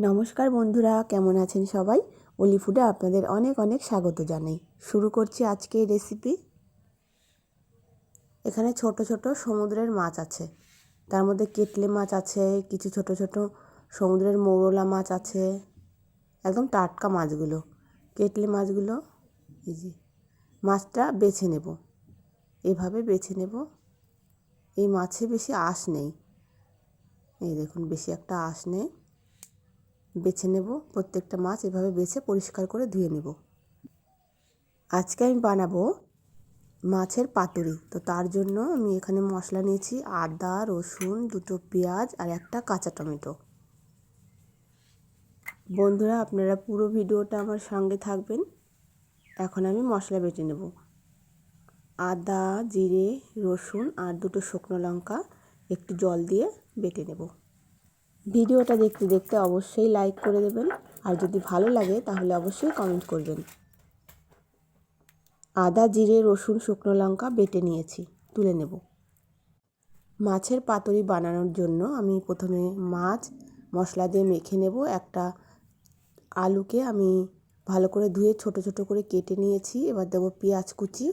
নমস্কার বন্ধুরা, কেমন আছেন সবাই? অলি ফুডে আপনাদের অনেক অনেক স্বাগত জানাই। শুরু করছি আজকে রেসিপি এখানে ছোট ছোট সমুদ্রের মাছ আছে। তার মধ্যে কেটলে মাছ আছে, কিছু ছোট ছোট সমুদ্রের মৌরলা মাছ আছে, একদম টাটকা মাছগুলো। কেটলে মাছগুলো, এই যে, মাছটা বেছে নেব। এভাবে বেছে নেব। এই মাছে বেশি আঁশ নেই। এই দেখুন, বেশি একটা আঁশ নেই। বেছে নেব। প্রত্যেকটা মাছ এভাবে বেছে পরিষ্কার করে ধুয়ে নেব। আজকে আমি বানাবো মাছের পাতুরি। তো তার জন্য আমি এখানে মশলা নিয়েছি আদা, রসুন, দুটো পেঁয়াজ আর একটা কাঁচা টমেটো। বন্ধুরা, আপনারা পুরো ভিডিওটা আমার সঙ্গে থাকবেন। এখন আমি মশলা বেটে নেব। আদা, জিরে, রসুন আর দুটো শুকনো লঙ্কা একটু জল দিয়ে বেটে নেব। ভিডিওটা দেখতে দেখতে অবশ্যই লাইক করে দেবেন। আর যদি ভালো লাগে, তাহলে অবশ্যই কমেন্ট করবেন। আদা, জিরে, রসুন, শুকনো লঙ্কা বেটে নিয়েছি। তুলে নেব। মাছের পাতুরি বানানোর জন্য আমি প্রথমে মাছ, মশলা দিয়ে মেখে নেব। একটা আলুকে আমি ভালো করে ধুয়ে ছোট ছোট করে কেটে নিয়েছি। এবার দেবো পেঁয়াজ কুচি,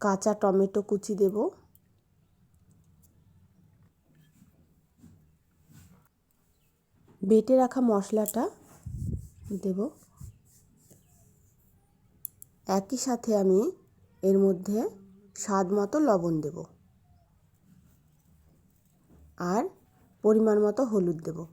কাঁচা টমেটো কুচি দেবো। বেটে রাখা মশলাটা দেব। একই সাথে আমি এর মধ্যে স্বাদ মতো লবণ দেব। আর পরিমাণ মতো হলুদ দেব।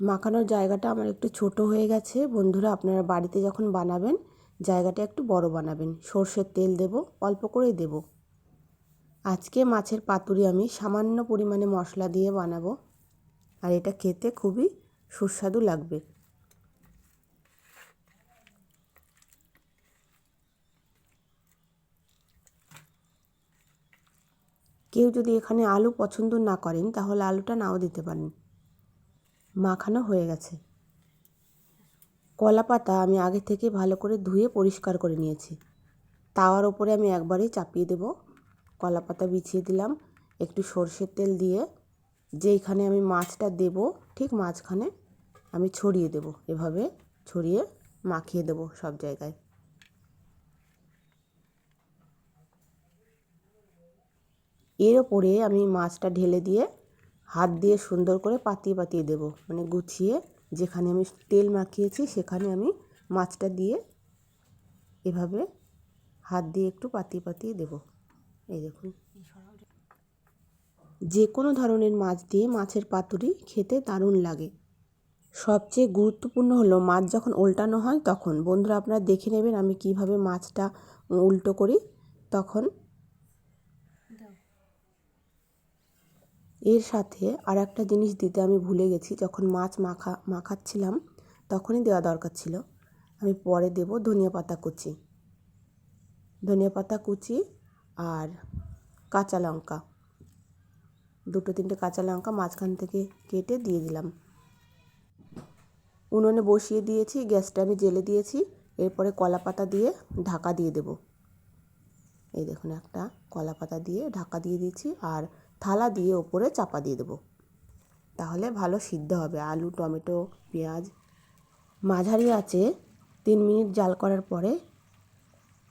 মাখানোর জায়গাটা আমার একটু ছোট হয়ে গেছে। বন্ধুরা, আপনারা বাড়িতে যখন বানাবেন, জায়গাটা একটু বড় বানাবেন। সর্ষের তেল দেব, অল্প করেই দেব। আজকে মাছের পাতুরি আমি সামান্য পরিমাণে মশলা দিয়ে বানাবো। আর এটা খেতে খুবই সুস্বাদু লাগবে। কেউ যদি এখানে আলু পছন্দ না করেন, তাহলে আলুটা নাও দিতে পারেন। মাখানো হয়ে গেছে। কলা পাতা আমি আগে থেকে ভালো করে ধুয়ে পরিষ্কার করে নিয়েছি। তাওয়ার ওপরে আমি একবারেই চাপিয়ে দেব। কলা পাতা বিছিয়ে দিলাম। একটু সর্ষের তেল দিয়ে যেইখানে আমি মাছটা দেব, ঠিক মাঝখানে আমি ছড়িয়ে দেব। এভাবে ছড়িয়ে মাখিয়ে দেব সব জায়গায়। এর ওপরে আমি মাছটা ঢেলে দিয়ে হাত দিয়ে সুন্দর করে পাতিয়ে পাতিয়ে দেব। মানে গুছিয়ে যেখানে আমি তেল মাখিয়েছি সেখানে আমি মাছটা দিয়ে এভাবে হাত দিয়ে একটু পাতিয়ে পাতিয়ে দেব। এই দেখুন। যে কোনো ধরনের মাছ দিয়ে মাছের পাতুরি খেতে দারুণ লাগে। সবচেয়ে গুরুত্বপূর্ণ হলো মাছ যখন উল্টানো হয় তখন। বন্ধুরা, আপনারা দেখে নেবেন আমি কীভাবে মাছটা উল্টো করি। তখন এর সাথে আর একটা জিনিস দিতে আমি ভুলে গেছি। যখন মাছ মাখা, মাখাচ্ছিলাম তখনই দেওয়া দরকার ছিল। আমি পরে দেব ধনিয়া পাতা কুচি। ধনিয়া পাতা কুচি আর কাঁচা লঙ্কা। দুটো তিনটে কাঁচা লঙ্কা মাঝখান থেকে কেটে দিয়ে দিলাম। উনুনে বসিয়ে দিয়েছি, গ্যাসটা আমি জেলে দিয়েছি। এরপরে কলা পাতা দিয়ে ঢাকা দিয়ে দেব। এই দেখুন একটা কলা পাতা দিয়ে ঢাকা দিয়ে দিয়েছি আর থালা দিয়ে ওপরে চাপা দিয়ে দেবো। তাহলে ভালো সিদ্ধ হবে। আলু, টমেটো, পেঁয়াজ, মাঝারি আছে। তিন মিনিট জাল করার পরে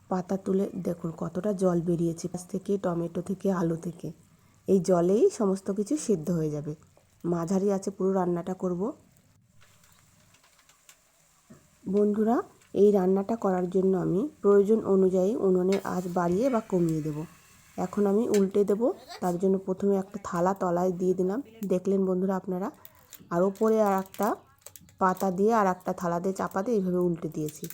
পাতা তুলে দেখুন কতটা জল বেরিয়েছে। গাছ থেকে, টমেটো থেকে, আলু থেকে। এই জলেই সমস্ত কিছু সিদ্ধ হয়ে যাবে। মাঝারি আছে পুরো রান্নাটা করব। বন্ধুরা, এই রান্নাটা করার জন্য আমি প্রয়োজন অনুযায়ী উনুনের আঁচ বাড়িয়ে বা কমিয়ে দেব। এখন আমি উল্টে দেব, তার জন্য প্রথমে একটা থালা তলায় দিয়ে দিলাম। দেখলেন বন্ধুরা আপনারা, আর ওপরে আর একটা পাতা দিয়ে আর একটা থালা দিয়ে চাপা দিয়ে এইভাবে উল্টে দিয়েছি।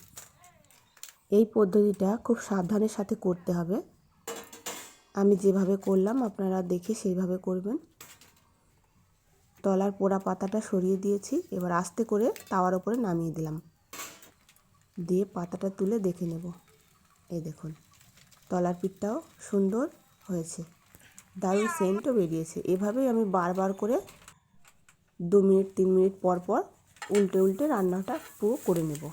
এই পদ্ধতিটা খুব সাবধানের সাথে করতে হবে। আমি যেভাবে করলাম, আপনারা দেখে সেইভাবে করবেন। তলার পোড়া পাতাটা সরিয়ে দিয়েছি, এবার আস্তে করে তাওয়ার ওপরে নামিয়ে দিলাম। দিয়ে পাতাটা তুলে দেখে নেব। এই দেখুন, তলার পিঠটাও সুন্দর হয়েছে। দারুণ সেন্টও বেরিয়েছে। এভাবেই আমি বারবার করে দু মিনিট, তিন মিনিট পর পর উল্টে উল্টে রান্নাটা পুরো করে নেব।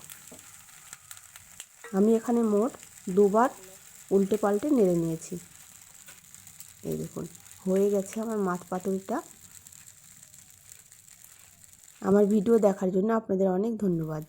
আমি এখানে মোট দুবার উল্টে পাল্টে নেড়ে নিয়েছি। এই দেখুন হয়ে গেছে আমার মাছ পাতুরিটা। আমার ভিডিও দেখার জন্য আপনাদের অনেক ধন্যবাদ।